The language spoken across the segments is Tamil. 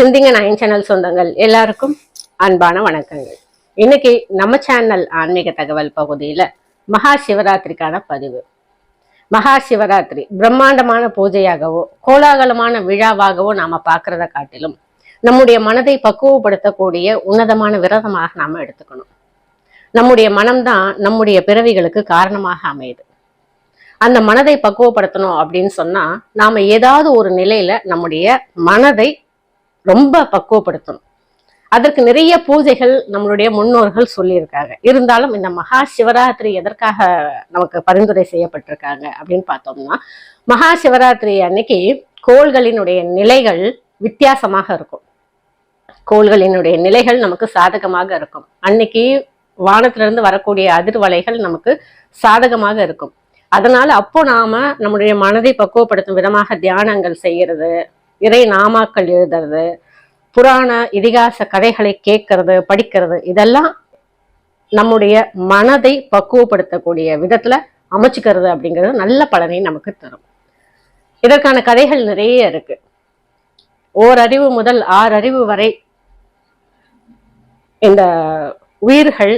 சிந்திங்க நயன் சேனல் சொந்தங்கள் எல்லாருக்கும் அன்பான வணக்கங்கள். இன்னைக்கு நம்ம சேனல் ஆன்மீக தகவல் பகுதியில மகா சிவராத்திரிக்கான பதிவு. மகா சிவராத்திரி பிரம்மாண்டமான பூஜையாகவோ கோலாகலமான விழாவாகவோ நாம பார்க்கறத காட்டிலும் நம்முடைய மனதை பக்குவப்படுத்தக்கூடிய உன்னதமான விரதமாக நாம எடுத்துக்கணும். நம்முடைய மனம்தான் நம்முடைய பிறவிகளுக்கு காரணமாக அமையுது. அந்த மனதை பக்குவப்படுத்தணும் அப்படின்னு சொன்னா நாம ஏதாவது ஒரு நிலையில நம்முடைய மனதை ரொம்ப பக்குவப்படுத்தணும். அதற்கு நிறைய பூஜைகள் நம்மளுடைய முன்னோர்கள் சொல்லியிருக்காங்க. இருந்தாலும் இந்த மகா சிவராத்திரி எதற்காக நமக்கு பரிந்துரை செய்யப்பட்டிருக்காங்க அப்படின்னு பார்த்தோம்னா மகா சிவராத்திரி அன்னைக்கு கோள்களினுடைய நிலைகள் வித்தியாசமாக இருக்கும். கோள்களினுடைய நிலைகள் நமக்கு சாதகமாக இருக்கும். அன்னைக்கு வானத்திலிருந்து வரக்கூடிய அதிர்வலைகள் நமக்கு சாதகமாக இருக்கும். அதனால அப்போ நாம நம்முடைய மனதை பக்குவப்படுத்தும் விதமாக தியானங்கள் செய்யறது இறை நாமாக்கள் எழுதுறது புராண இதிகாச கதைகளை கேட்கறது படிக்கிறது இதெல்லாம் நம்முடைய மனதை பக்குவப்படுத்தக்கூடிய விதத்துல அமைச்சுக்கிறது அப்படிங்கிறது நல்ல பலனை நமக்கு தரும். இதற்கான கதைகள் நிறைய இருக்கு. ஓரறிவு முதல் ஆறு அறிவு வரை இந்த உயிர்கள்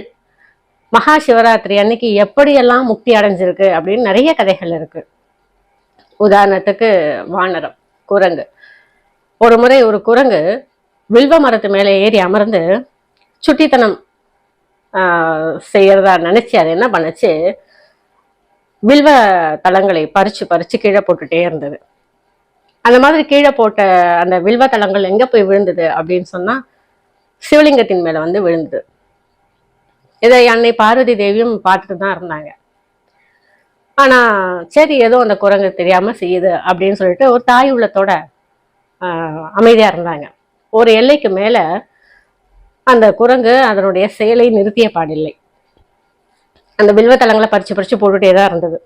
மகா சிவராத்திரி அன்னைக்கு எப்படியெல்லாம் முக்தி அடைஞ்சிருக்கு அப்படின்னு நிறைய கதைகள் இருக்கு. உதாரணத்துக்கு வானரம் குரங்கு. ஒரு முறை ஒரு குரங்கு வில்வ மரத்து மேலே ஏறி அமர்ந்து சுட்டித்தனம் செய்யறதா நினைச்சு அது என்ன பண்ணுச்சு? வில்வ தளங்களை பறிச்சு பறிச்சு கீழே போட்டுட்டே இருந்தது. அந்த மாதிரி கீழே போட்ட அந்த வில்வ தளங்கள் எங்க போய் விழுந்தது அப்படின்னு சொன்னா சிவலிங்கத்தின் மேல வந்து விழுந்தது. இதை அன்னை பார்வதி தேவியும் பார்த்துட்டு தான் இருந்தாங்க. ஆனா சரி ஏதோ அந்த குரங்கு தெரியாம செய்யுது அப்படின்னு சொல்லிட்டு ஒரு தாய் உள்ளத்தோட அமைதியாக இருந்தாங்க. ஒரு எல்லைக்கு மேலே அந்த குரங்கு அதனுடைய செயலை நிறுத்திய பாடில்லை. அந்த வில்வத்தலங்களை பறித்து பறித்து போட்டுகிட்டே தான் இருந்தது.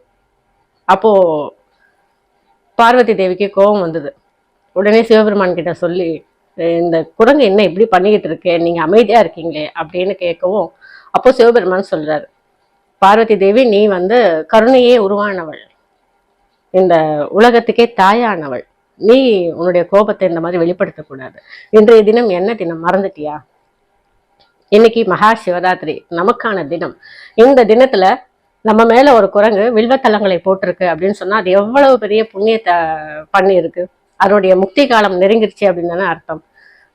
அப்போது பார்வதி தேவிக்கு கோபம் வந்தது. உடனே சிவபெருமான் கிட்ட சொல்லி இந்த குரங்கு என்ன இப்படி பண்ணிக்கிட்டு இருக்கு? நீங்கள் அமைதியாக இருக்கீங்களே? அப்படின்னு கேட்கவும் அப்போ சிவபெருமான் சொல்கிறாரு பார்வதி தேவி நீ வந்து கருணையே உருவானவள். இந்த உலகத்துக்கே தாயானவள். நீ உன்னுடைய கோபத்தை இந்த மாதிரி வெளிப்படுத்தக்கூடாது. இன்றைய தினம் என்ன தினம்? மறந்துட்டியா? இன்னைக்கு மகா சிவராத்திரி. நமக்கான தினம். இந்த தினத்துல நம்ம மேல ஒரு குரங்கு வில்வத்தலங்களை போட்டிருக்கு அப்படின்னு சொன்னா அது எவ்வளவு பெரிய புண்ணியத்தை பண்ணியிருக்கு? அதனுடைய முக்தி காலம் நெருங்கிருச்சு அப்படின்னு தானே அர்த்தம்.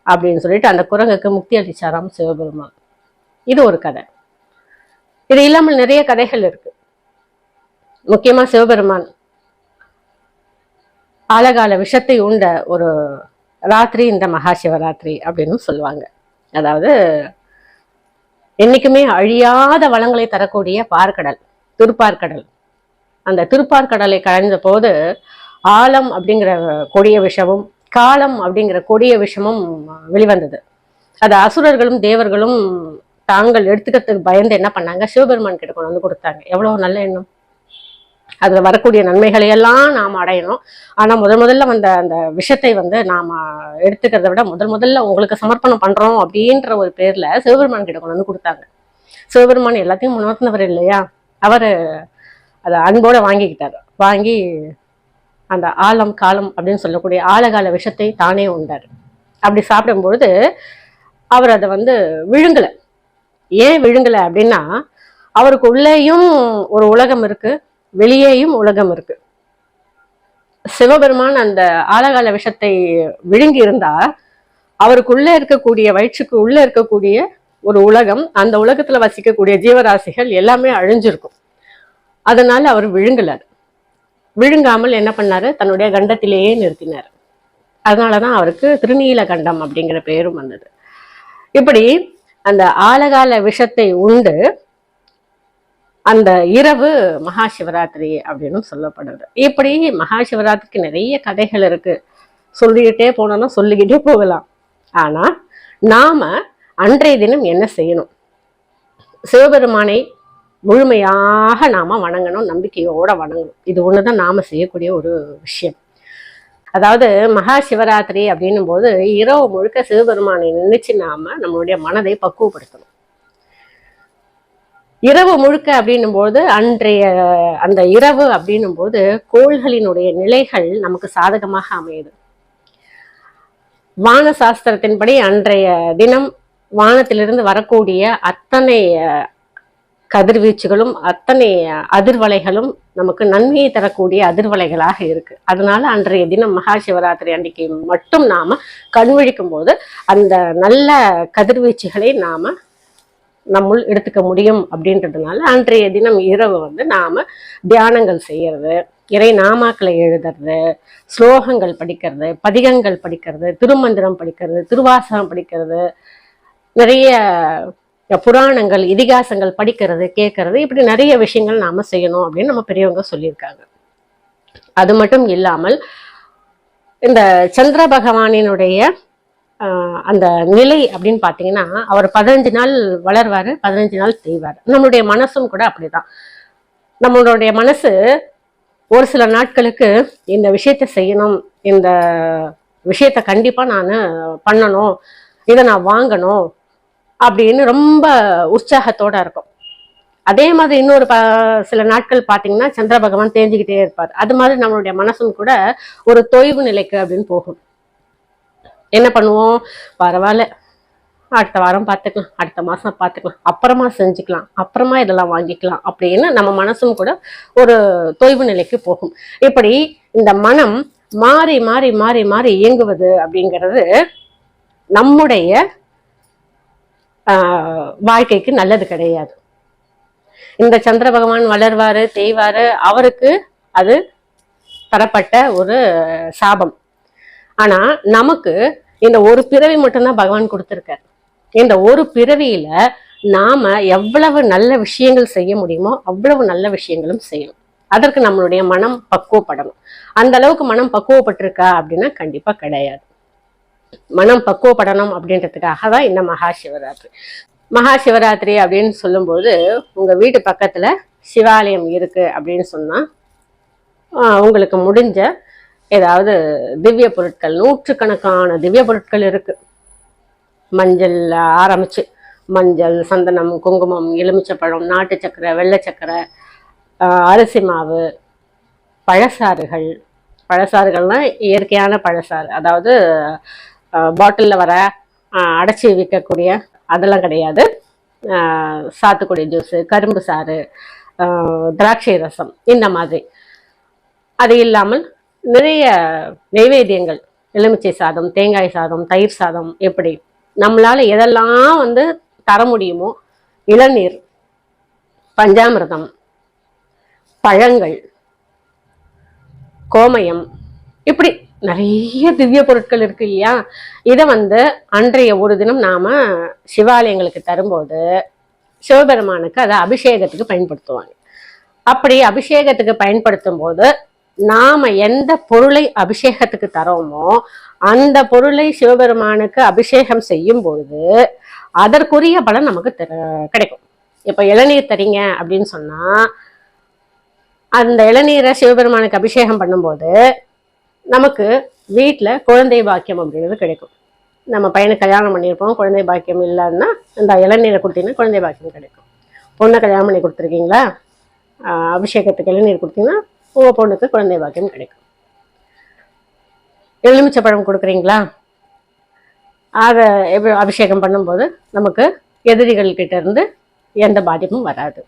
அப்படின்னு சொல்லிட்டு அந்த குரங்குக்கு முக்தி அளிச்சாராம் சிவபெருமான். இது ஒரு கதை. இது இல்லாமல் நிறைய கதைகள் இருக்கு. முக்கியமா சிவபெருமான் ஆலகால விஷத்தை உண்ட ஒரு ராத்திரி இந்த மகா சிவராத்திரி அப்படின்னு சொல்லுவாங்க. அதாவது என்னைக்குமே அழியாத வளங்களை தரக்கூடிய பார்க்கடல் திருப்பார்கடல் அந்த திருப்பார்கடலை கடைந்த போது ஆலம் அப்படிங்கிற கொடிய விஷமும் காலம் அப்படிங்கிற கொடிய விஷமும் வெளிவந்தது. அது அசுரர்களும் தேவர்களும் தாங்கள் எடுத்துக்கிறதுக்கு பயந்து என்ன பண்ணாங்க? சிவபெருமான் கிட்ட கொண்டு வந்து கொடுத்தாங்க. எவ்வளவு நல்ல எண்ணம். அதில் வரக்கூடிய நன்மைகளையெல்லாம் நாம் அடையணும். ஆனால் முதல் முதல்ல வந்த அந்த விஷத்தை வந்து நாம் எடுத்துக்கிறத விட முதல் முதல்ல உங்களுக்கு சமர்ப்பணம் பண்ணுறோம் அப்படின்ற ஒரு பேரில் சிவபெருமான் கிட்ட கொண்டு வந்து கொடுத்தாங்க. சிவபெருமான் எல்லாத்தையும் உணர்ந்தவர் இல்லையா? அவர் அதை அன்போடு வாங்கிக்கிட்டார். வாங்கி அந்த ஆலம் காலம் அப்படின்னு சொல்லக்கூடிய ஆழகால விஷத்தை தானே உண்டார். அப்படி சாப்பிடும்பொழுது அவர் அதை வந்து விழுங்கலை. ஏன் விழுங்கலை அப்படின்னா அவருக்கு உள்ளேயும் ஒரு உலகம் இருக்குது வெளியேயும் உலகம் இருக்கு. சிவபெருமான் அந்த ஆலகால விஷத்தை விழுங்கி இருந்தா அவருக்குள்ள இருக்கக்கூடிய வயிற்றுக்கு உள்ள இருக்கக்கூடிய ஒரு உலகம் அந்த உலகத்துல வசிக்கக்கூடிய ஜீவராசிகள் எல்லாமே அழிஞ்சிருக்கும். அதனால அவர் விழுங்கலார். விழுங்காமல் என்ன பண்ணாரு? தன்னுடைய கண்டத்திலேயே நிறுத்தினார். அதனாலதான் அவருக்கு திருநீல கண்டம் அப்படிங்கிற பேரும் வந்தது. இப்படி அந்த ஆலகால விஷத்தை உண்டு. அந்த இரவு மகா சிவராத்திரி அப்படின்னு சொல்லப்படுது இப்படி மகா சிவராத்திரிக்கு நிறைய கதைகள் இருக்கு. சொல்லிக்கிட்டே போனோம்னா சொல்லிக்கிட்டே போகலாம். ஆனா நாம அன்றைய தினம் என்ன செய்யணும்? சிவபெருமானை முழுமையாக நாம வணங்கணும் நம்பிக்கையோட வணங்கணும். இது ஒண்ணுதான் நாம செய்யக்கூடிய ஒரு விஷயம். அதாவது மகா சிவராத்திரி அப்படின்னும் போது இரவு முழுக்க சிவபெருமானை நினைச்சு நாம நம்மளுடைய மனதை பக்குவப்படுத்தணும். இரவு முழுக்க அப்படின்னும் போது அன்றைய அந்த இரவு அப்படின்னும் போது கோள்களினுடைய நிலைகள் நமக்கு சாதகமாக அமையுது. வான சாஸ்திரத்தின்படி அன்றைய தினம் வானத்திலிருந்து வரக்கூடிய அத்தனை கதிர்வீச்சுகளும் அத்தனை அதிர்வலைகளும் நமக்கு நன்மையை தரக்கூடிய அதிர்வலைகளாக இருக்கு. அதனால அன்றைய தினம் மகா சிவராத்திரி அன்றைக்கு மட்டும் நாம கண் விழிக்கும் போது அந்த நல்ல கதிர்வீச்சுகளை நாம நம்முள் எடுத்துக்க முடியும் அப்படின்றதுனால அன்றைய தினம் இரவு வந்து நாம தியானங்கள் செய்யறது இறை நாமாக்களை எழுதுறது ஸ்லோகங்கள் படிக்கிறது பதிகங்கள் படிக்கிறது திருமந்திரம் படிக்கிறது திருவாசகம் படிக்கிறது நிறைய புராணங்கள் இதிகாசங்கள் படிக்கிறது கேட்கறது இப்படி நிறைய விஷயங்கள் நாம செய்யணும் அப்படின்னு நம்ம பெரியவங்க சொல்லியிருக்காங்க. அது மட்டும் இல்லாமல் இந்த சந்திர பகவானினுடைய அந்த நிலை அப்படின்னு பார்த்தீங்கன்னா அவர் பதினஞ்சு நாள் வளர்வார் பதினஞ்சு நாள் செய்வார். நம்மளுடைய மனசும் கூட அப்படிதான். நம்மளுடைய மனசு ஒரு சில நாட்களுக்கு இந்த விஷயத்த செய்யணும் இந்த விஷயத்த கண்டிப்பாக நான் பண்ணணும் இதை நான் வாங்கணும் அப்படின்னு ரொம்ப உற்சாகத்தோட இருக்கும். அதே மாதிரி இன்னொரு ப சில நாட்கள் பார்த்தீங்கன்னா சந்திர பகவான் தேஞ்சிக்கிட்டே இருப்பார். அது மாதிரி நம்மளுடைய மனசும் கூட ஒரு தொய்வு நிலைக்கு அப்படின்னு போகும். என்ன பண்ணுவோம்? பரவாயில்ல. அடுத்த வாரம் பார்த்துக்கலாம் அடுத்த மாதம் பார்த்துக்கலாம் அப்புறமா செஞ்சுக்கலாம். அப்புறமா இதெல்லாம் வாங்கிக்கலாம். அப்படின்னு நம்ம மனசும் கூட ஒரு தொய்வு நிலைக்கு போகும். இப்படி இந்த மனம் மாறி மாறி மாறி மாறி இயங்குவது அப்படிங்கிறது நம்முடைய வாழ்க்கைக்கு நல்லது கிடையாது. இந்த சந்திர பகவான் வளர்வாரு தேய்வாரு அவருக்கு அது தரப்பட்ட ஒரு சாபம். ஆனா நமக்கு இந்த ஒரு பிறவி மட்டும்தான் பகவான் கொடுத்திருக்காரு. இந்த ஒரு பிறவியில நாம எவ்வளவு நல்ல விஷயங்கள் செய்ய முடியுமோ அவ்வளவு நல்ல விஷயங்களும் செய்யணும். அதற்கு நம்மளுடைய மனம் பக்குவப்படணும். அந்த அளவுக்கு மனம் பக்குவப்பட்டிருக்கா அப்படின்னா கண்டிப்பா கிடையாது. மனம் பக்குவப்படணும் அப்படின்றதுக்காக தான் இந்த மகா சிவராத்திரி மகா சிவராத்திரி அப்படின்னு சொல்லும்போது உங்க வீட்டு பக்கத்துல சிவாலயம் இருக்கு அப்படின்னு சொன்னா உங்களுக்கு முடிஞ்ச ஏதாவது திவ்ய பொருட்கள் நூற்றுக்கணக்கான திவ்ய பொருட்கள் இருக்கு. மஞ்சள் ஆரம்பிச்சு மஞ்சள் சந்தனம் குங்குமம் எலுமிச்சப்பழம் நாட்டு சக்கரை வெள்ளை சக்கரை அரிசி மாவு பழசாறுகள். பழசாறுகள்னால் இயற்கையான பழசாறு. அதாவது பாட்டிலில் வர அடைச்சி விற்கக்கூடிய அதெல்லாம் கிடையாது. சாத்துக்குடி ஜூஸு கரும்பு சாறு திராட்சை ரசம் இந்த மாதிரி. அது இல்லாமல் நிறைய நைவேத்தியங்கள். எலுமிச்சை சாதம் தேங்காய் சாதம் தயிர் சாதம் எப்படி நம்மளால எதெல்லாம் வந்து தர முடியுமோ இளநீர் பஞ்சாமிர்தம் பழங்கள் கோமயம் இப்படி நிறைய திவ்ய பொருட்கள் இருக்கு இல்லையா? இதை வந்து அன்றைய ஒரு தினம் நாம சிவாலயங்களுக்கு தரும்போது சிவபெருமானுக்கு அதை அபிஷேகத்துக்கு பயன்படுத்துவாங்க. அப்படி அபிஷேகத்துக்கு பயன்படுத்தும் போது நாம எந்த பொருளை அபிஷேகத்துக்கு தரோமோ அந்த பொருளை சிவபெருமானுக்கு அபிஷேகம் செய்யும் பொழுது அதற்குரிய பலன் நமக்கு கிடைக்கும். இப்ப இளநீர் தரீங்க அப்படின்னு சொன்னா அந்த இளநீரை சிவபெருமானுக்கு அபிஷேகம் பண்ணும்போது நமக்கு வீட்டில் குழந்தை பாக்கியம் அப்படிங்கிறது கிடைக்கும். நம்ம பையனுக்கு கல்யாணம் பண்ணியிருப்போம் குழந்தை பாக்கியம் இல்லைன்னா இந்த இளநீரை கொடுத்தீங்கன்னா குழந்தை பாக்கியம் கிடைக்கும். பொண்ணை கல்யாணம் பண்ணி கொடுத்துருக்கீங்களா? அபிஷேகத்துக்கு இளநீர் கொடுத்தீங்கன்னா உங்கள் பொண்ணுக்கு குழந்தை பாக்கியம் கிடைக்கும். எலுமிச்சை பழம் கொடுக்குறீங்களா? அதை அபிஷேகம் பண்ணும்போது நமக்கு எதிரிகள் இருந்து எந்த பாதிப்பும் வராது.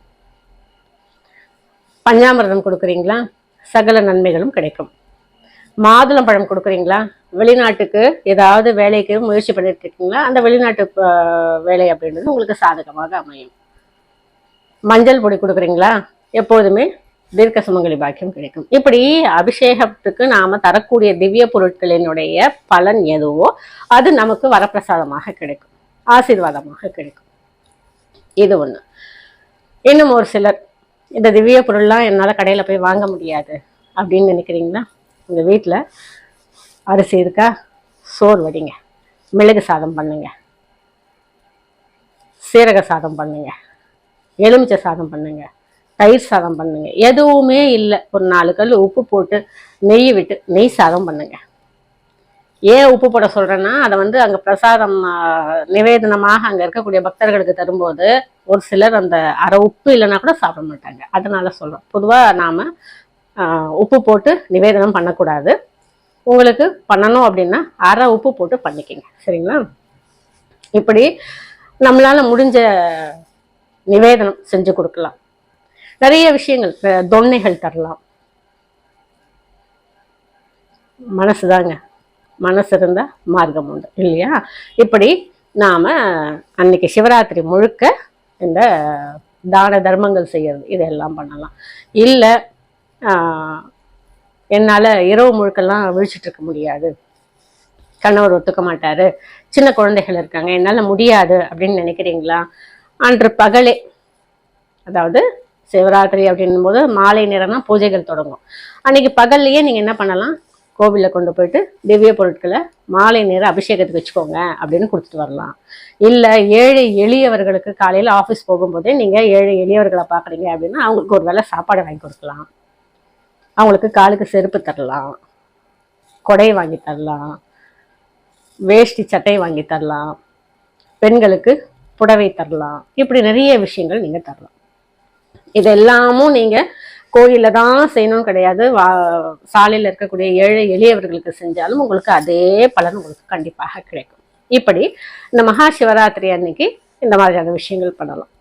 பஞ்சாமிர்தம் கொடுக்குறீங்களா? சகல நன்மைகளும் கிடைக்கும். மாதுளம்பழம் கொடுக்குறீங்களா? வெளிநாட்டுக்கு ஏதாவது வேலைக்கு முயற்சி பண்ணிட்டு இருக்கீங்களா? அந்த வெளிநாட்டு வேலை அப்படின்றது உங்களுக்கு சாதகமாக அமையும். மஞ்சள் பொடி கொடுக்குறீங்களா? எப்போதுமே தீர்க்க சுமங்கலி பாக்கியம் கிடைக்கும். இப்படி அபிஷேகத்துக்கு நாம தரக்கூடிய திவ்ய பொருட்களினுடைய பலன் எதுவோ அது நமக்கு வரப்பிரசாதமாக கிடைக்கும். ஆசீர்வாதமாக கிடைக்கும். இது ஒண்ணு. இன்னும் ஒரு சிலர் இந்த திவ்ய பொருள்லாம் என்னால் கடையில் போய் வாங்க முடியாது அப்படின்னு நினைக்கிறீங்களா? உங்கள் வீட்டில் அரிசி இருக்கா? சோறு வடிங்க. மிளகு சாதம் பண்ணுங்க. சீரக சாதம் பண்ணுங்க. எலுமிச்சை சாதம் பண்ணுங்க. தயிர் சாதம் பண்ணுங்க. எதுவுமே இல்லை. ஒரு நாலு கல் உப்பு போட்டு நெய் விட்டு நெய் சாதம் பண்ணுங்க. ஏன் உப்பு போட சொல்கிறேன்னா அதை வந்து அங்கே பிரசாதம் நிவேதனமாக அங்கே இருக்கக்கூடிய பக்தர்களுக்கு தரும்போது ஒரு சிலர் அந்த அரை உப்பு இல்லைன்னா கூட சாப்பிட மாட்டாங்க. அதனால சொல்கிறோம் பொதுவாக நாம் உப்பு போட்டு நிவேதனம் பண்ணக்கூடாது. உங்களுக்கு பண்ணணும் அப்படின்னா அரை உப்பு போட்டு பண்ணிக்கங்க. சரிங்களா? இப்படி நம்மளால் முடிஞ்ச நிவேதனம் செஞ்சு கொடுக்கலாம். நிறைய விஷயங்கள் தொன்னைகள் தரலாம். மனசுதாங்க மனசு இருந்தால் மார்க்கம் உண்டு இல்லையா? இப்படி நாம் அன்னைக்கு சிவராத்திரி முழுக்க இந்த தான தர்மங்கள் செய்கிறது இதெல்லாம் பண்ணலாம். இல்லை என்னால் இரவு முழுக்கெல்லாம் விழிச்சிட்டு இருக்க முடியாது. கணவர் ஒத்துக்க மாட்டார். சின்ன குழந்தைகள் இருக்காங்க என்னால் முடியாது அப்படின்னு நினைக்கிறீங்களா? அன்று பகலே அதாவது சிவராத்திரி அப்படின்னும் போது மாலை நேரம் தான் பூஜைகள் தொடங்கும். அன்னைக்கு பகல்லையே நீங்கள் என்ன பண்ணலாம்? கோவிலில் கொண்டு போயிட்டு திவ்ய பொருட்களை மாலை நேரம் அபிஷேகத்துக்கு வச்சுக்கோங்க அப்படின்னு கொடுத்துட்டு வரலாம். இல்லை ஏழை எளியவர்களுக்கு காலையில் ஆஃபீஸ் போகும்போதே நீங்கள் ஏழை எளியவர்களை பார்க்குறீங்க அப்படின்னா அவங்களுக்கு ஒரு வேளை சாப்பாடு வாங்கி கொடுக்கலாம். அவங்களுக்கு காலுக்கு செருப்பு தரலாம். கொடை வாங்கி தரலாம். வேஷ்டி சட்டை வாங்கி தரலாம். பெண்களுக்கு புடவை தரலாம். இப்படி நிறைய விஷயங்கள் நீங்கள் தரலாம். இது எல்லாமும் நீங்கள் கோயிலில் தான் செய்யணும்னு கிடையாது. வா சாலையில் இருக்கக்கூடிய ஏழை எளியவர்களுக்கு செஞ்சாலும் உங்களுக்கு அதே பலன் உங்களுக்கு கண்டிப்பாக கிடைக்கும். இப்படி இந்த மகா சிவராத்திரி அன்னைக்கு இந்த மாதிரியான விஷயங்கள் பண்ணலாம்.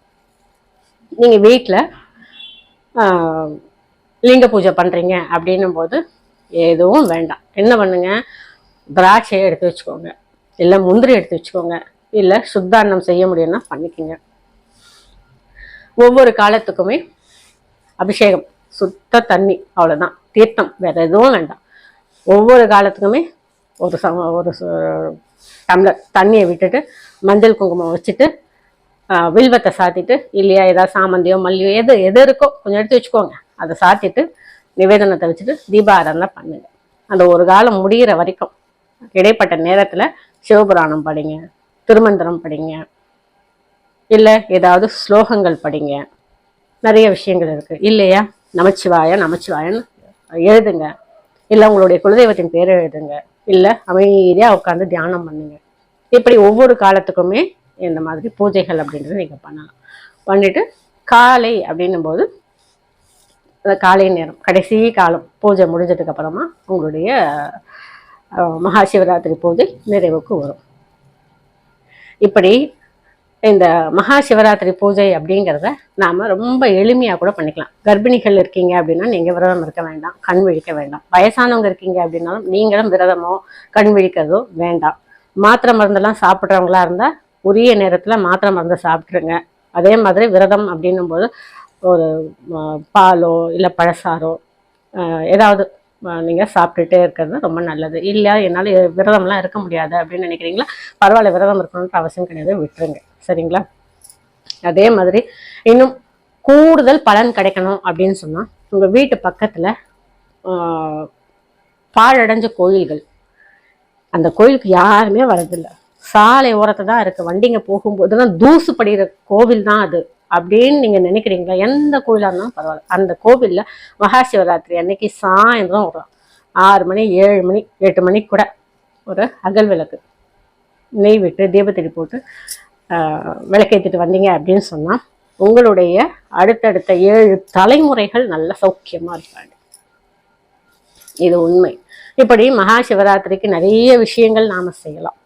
நீங்கள் வீட்டில் லிங்க பூஜை பண்ணுறீங்க அப்படின்னும் போது எதுவும் வேண்டாம். என்ன பண்ணுங்க? திராட்சையை எடுத்து வச்சுக்கோங்க. இல்லை முந்திரி எடுத்து வச்சுக்கோங்க. இல்லை சுத்தாரணம் செய்ய முடியும்னா பண்ணிக்கோங்க. ஒவ்வொரு காலத்துக்குமே அபிஷேகம் சுத்த தண்ணி அவ்வளோதான் தீர்த்தம் வேற எதுவும் வேண்டாம். ஒவ்வொரு காலத்துக்குமே ஒரு சம ஒரு சு- டம்ளர் தண்ணியை விட்டுட்டு மஞ்சள் குங்குமம் வச்சுட்டு வில்வத்தை சாத்திட்டு இல்லையா ஏதாவது சாமந்தியோ மல்லியோ எது எது இருக்கோ கொஞ்சம் எடுத்து வச்சுக்கோங்க. அதை சாத்திட்டு நிவேதனத்தை வச்சுட்டு தீபாராதனை பண்ணுங்க. அந்த ஒரு காலம் முடிகிற வரைக்கும் இடைப்பட்ட நேரத்தில் சிவபுராணம் படிங்க திருமந்திரம் படிங்க இல்லை ஏதாவது ஸ்லோகங்கள் படிங்க. நிறைய விஷயங்கள் இருக்கு. இல்லையா? நமச்சிவாய நமச்சிவாயன்னு எழுதுங்க. இல்லை உங்களுடைய குலதெய்வத்தின் பேரை எழுதுங்க. இல்லை அமைதியாக உட்காந்து தியானம் பண்ணுங்க. இப்படி ஒவ்வொரு காலத்துக்குமே இந்த மாதிரி பூஜைகள் அப்படின்றத நீங்கள் பண்ணலாம். பண்ணிட்டு காலை அப்படின்னும் போது அந்த காலை நேரம் கடைசி காலம் பூஜை முடிஞ்சதுக்கு அப்புறமா உங்களுடைய மகாசிவராத்திரி மகா சிவராத்திரி பூஜை நிறைவுக்கு வரும். இப்படி இந்த மகா சிவராத்திரி பூஜை அப்படிங்கிறத நாம் ரொம்ப எளிமையாக கூட பண்ணிக்கலாம். கர்ப்பிணிகள் இருக்கீங்க அப்படின்னா நீங்கள் விரதம் இருக்க வேண்டாம் கண் விழிக்க வேண்டாம். வயசானவங்க இருக்கீங்க அப்படின்னாலும் நீங்களும் விரதமோ கண் விழிக்கிறதோ வேண்டாம். மாத்திரை மருந்தெல்லாம் சாப்பிட்றவங்களா இருந்தால் உரிய நேரத்தில் மாத்திரை மருந்து சாப்பிட்ருங்க அதே மாதிரி விரதம் அப்படின்னும் போது ஒரு பாலோ இல்லை பழசாரோ ஏதாவது நீங்கள் சாப்பிட்டுட்டே இருக்கிறது ரொம்ப நல்லது. இல்லை என்னால் விரதம்லாம் இருக்க முடியாது அப்படின்னு நினைக்கிறீங்களா? பரவாயில்ல விரதம் இருக்கணுன்ற அவசியம் கிடையாது விட்டுருங்க. சரிங்களா? அதே மாதிரி இன்னும் கூடுதல் பலன் கிடைக்கணும் அப்படின்னு சொன்னால் உங்கள் வீட்டு பக்கத்தில் பாழடைஞ்ச கோயில்கள். அந்த கோயிலுக்கு யாருமே வரதில்லை. சாலை ஓரத்தை தான் இருக்குது வண்டிங்க போகும்போதெல்லாம் தூசு படிகிற கோவில் தான் அது. அப்படின்னு நீங்கள் நினைக்கிறீங்களா? எந்த கோயிலாக இருந்தாலும் பரவாயில்ல. அந்த கோவிலில் மகா சிவராத்திரி அன்னைக்கு சாயந்தரம் வரும் ஆறு மணி ஏழு மணி எட்டு மணி கூட ஒரு அகல் விளக்கு. நெய் விட்டு தீபத்தடி போட்டு விளக்கேற்றிட்டு வந்தீங்க அப்படின்னு சொன்னால் உங்களுடைய அடுத்தடுத்த ஏழு தலைமுறைகள் நல்ல சௌக்கியமாக இருப்பாங்க. இது உண்மை. இப்படி மகா சிவராத்திரிக்கு நிறைய விஷயங்கள் நாம் செய்யலாம்.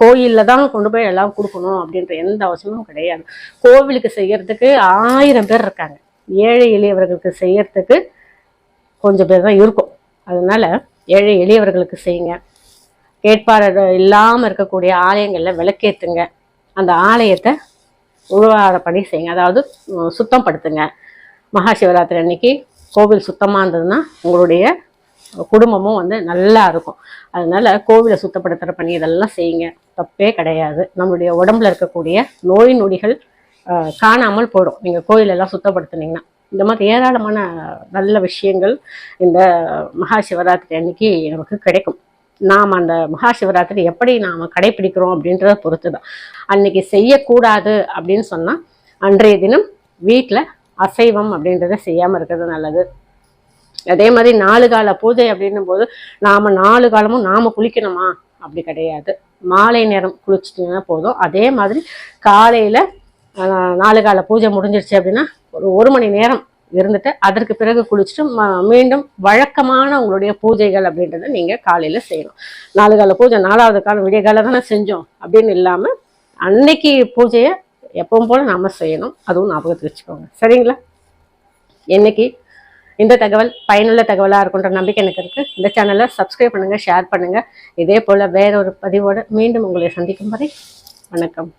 கோயிலில் தான் கொண்டு போய் எல்லாம் கொடுக்கணும் அப்படின்ற எந்த அவசியமும் கிடையாது. கோவிலுக்கு செய்யறதுக்கு ஆயிரம் பேர் இருக்காங்க. ஏழை எளியவர்களுக்கு செய்யறதுக்கு கொஞ்சம் பேர் தான் இருக்கும். அதனால ஏழை எளியவர்களுக்கு செய்யுங்க. கேட்பாளர் இல்லாமல் இருக்கக்கூடிய ஆலயங்களில் விளக்கேத்துங்க. அந்த ஆலயத்தை உருவாத பணி செய்யுங்க. அதாவது சுத்தம் சுத்தப்படுத்துங்க மகா சிவராத்திரி அன்னைக்கு கோவில் சுத்தமாக இருந்ததுன்னா உங்களுடைய குடும்பமும் வந்து நல்லா இருக்கும். அதனால கோவிலை சுத்தப்படுத்துகிற பணி இதெல்லாம் செய்யுங்க. தப்பே கிடையாது. நம்மளுடைய உடம்புல இருக்கக்கூடிய நோய் நொடிகள் காணாமல் போயிடும். நீங்கள் கோயிலெல்லாம் சுத்தப்படுத்துனீங்கன்னா. இந்த மாதிரி ஏராளமான நல்ல விஷயங்கள் இந்த மகா சிவராத்திரி அன்னைக்கு நமக்கு கிடைக்கும். நாம் அந்த மகா சிவராத்திரி எப்படி நாம் கடைபிடிக்கிறோம் அப்படின்றத பொறுத்து தான் அன்னைக்கு செய்யக்கூடாது அப்படின்னு சொன்னால் அன்றைய தினம் வீட்டில் அசைவம் அப்படின்றத செய்யாமல் இருக்கிறது நல்லது. அதே மாதிரி நாலு கால பூஜை அப்படின்னும் போது நாம் நாலு காலமும் நாம் குளிக்கணுமா? அப்படி கிடையாது. மாலை நேரம் குளிச்சிட்டிங்கன்னா போதும். அதே மாதிரி காலையில் நாலு கால பூஜை முடிஞ்சிருச்சு அப்படின்னா ஒரு ஒரு மணி நேரம் இருந்துட்டு அதற்கு பிறகு குளிச்சுட்டு ம- மீண்டும் வழக்கமான உங்களுடைய பூஜைகள் அப்படின்றத நீங்கள் காலையில் செய்யணும். நாலு கால பூஜை நாலாவது காலம் விடிய காலம் தானே செஞ்சோம் அப்படின்னு இல்லாமல் அன்னைக்கு பூஜையை எப்பவும் போல நாம செய்யணும். அதுவும் ஞாபகத்துக்கு வச்சுக்கோங்க. சரிங்களா? என்னைக்கு இந்த தகவல் பயனுள்ள தகவலாக இருக்குன்ற நம்பிக்கை எனக்கு இருக்குது இந்த சேனலை சப்ஸ்கிரைப் பண்ணுங்கள் ஷேர் பண்ணுங்கள் இதே போல் வேற ஒரு பதிவோடு மீண்டும் உங்களை சந்திக்கும் வரை வணக்கம்.